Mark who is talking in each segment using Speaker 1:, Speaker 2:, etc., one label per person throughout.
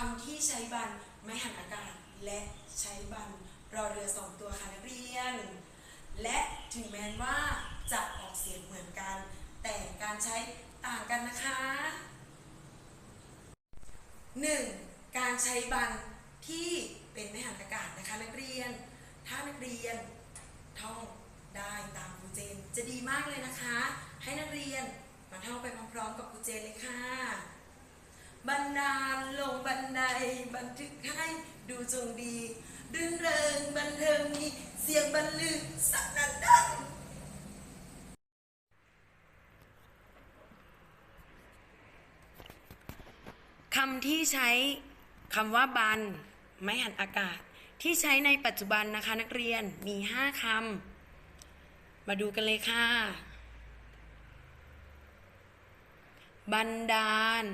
Speaker 1: คำที่ใช้บันไม่หันอากาศ และใช้บันรอเรือสองตัวค่ะนักเรียน และถึงแม้ว่าจะออกเสียงเหมือนกัน แต่การใช้ต่างกันนะคะ 1. การใช้บันที่เป็นไม่หันอากาศนะคะนักเรียน ถ้านักเรียนท่องได้ตามครูเจนจะดีมากเลยนะคะ ให้นักเรียนมาท่องไปพร้อมๆกับครูเจนเลยค่ะ นดาลลงบันไดบันทึกให้ดูจงดีรื่นเริงบันเทิงมีเสียงบรรลือสนั่นดังคำที่ใช้คำว่าบันไม่หันอากาศ ที่ใช้ในปัจจุบันนะคะนักเรียนมี 5คำมาดูกันเลยค่ะ บันดาล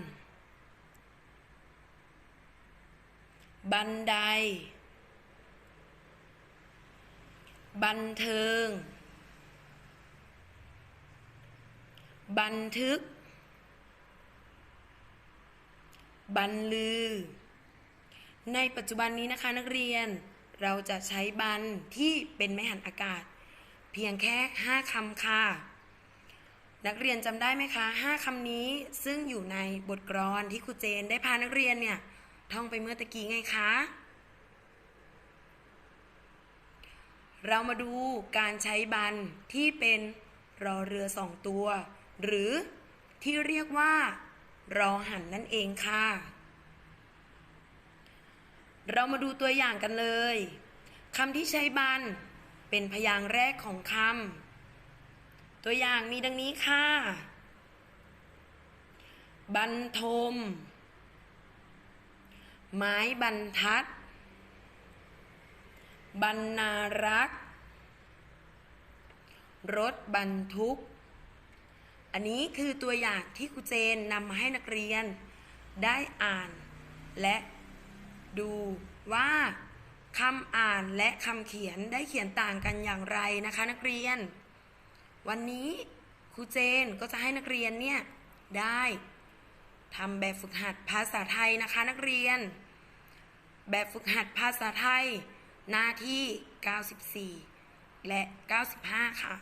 Speaker 1: บันได บันเทิง บันทึก บันลือ ในปัจจุบันนี้นะคะนักเรียนเราจะใช้บันที่เป็นไม่หันอากาศ เพียงแค่ 5คำค่ะ นักเรียนจำได้ไหมคะ 5คำนี้ซึ่งอยู่ในบทกลอนที่ครูเจนได้พานักเรียนเนี่ย ท่องไปเมื่อตะกี้ไงคะ เรามาดูการใช้บันที่เป็นรอเรือสองตัว หรือที่เรียกว่า รอหันนั่นเองค่ะ เรามาดูตัวอย่างกันเลยคำที่ใช้บันเป็นพยางค์แรกของคำตัวอย่างมีดังนี้ค่ะบรรทม ไม้บรรทัด บรรณารักษ์ รถบรรทุก อันนี้คือตัวอย่างที่ครูเจนนำมาให้นักเรียนได้อ่าน และดูว่าคำอ่านและคำเขียนได้เขียนต่างกันอย่างไรนะคะนักเรียน วันนี้ครูเจนก็จะให้นักเรียนเนี่ยได้ ทำแบบฝึกหัดภาษาไทยนะคะนักเรียน แบบฝึกหัดภาษาไทย หน้าที่ 94 และ 95 ค่ะ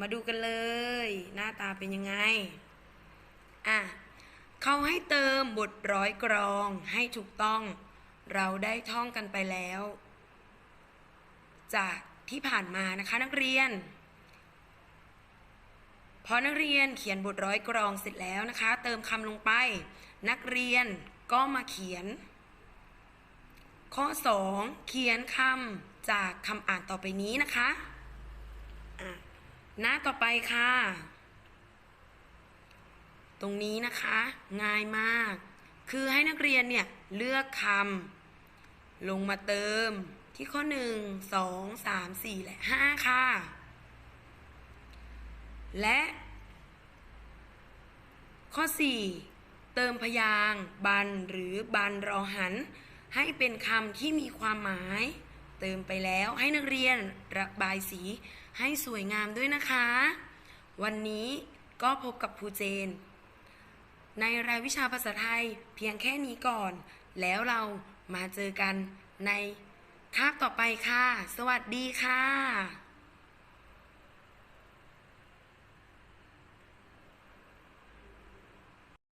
Speaker 1: มาดูกันเลย หน้าตาเป็นยังไง อะเขาให้เติมบทร้อยกรองให้ถูกต้อง เราได้ท่องกันไปแล้ว จากที่ผ่านมานะคะนักเรียน พอนักเรียนเขียนบทร้อยกรองเสร็จแล้วนะคะ เติมคำลงไป นักเรียนก็มาเขียน ข้อ 2 เขียนคำจากคำอ่านต่อไปนี้นะคะหน้าต่อไปค่ะ ตรงนี้นะคะ ง่ายมาก คือให้นักเรียนเนี่ย เลือกคำลงมาเติมที่ข้อ 1 2 3 4 และ 5 ค่ะ และ ข้อ 4 เติมพยางค์บันหรือบันรอหัน ให้เป็นคำที่มีความหมาย เติมไปแล้วให้นักเรียนระบายสีให้สวยงามด้วยนะคะ วันนี้ก็พบกับครูเจน ในรายวิชาภาษาไทยเพียงแค่นี้ก่อน แล้วเรามาเจอกันในคาบต่อไปค่ะ สวัสดีค่ะ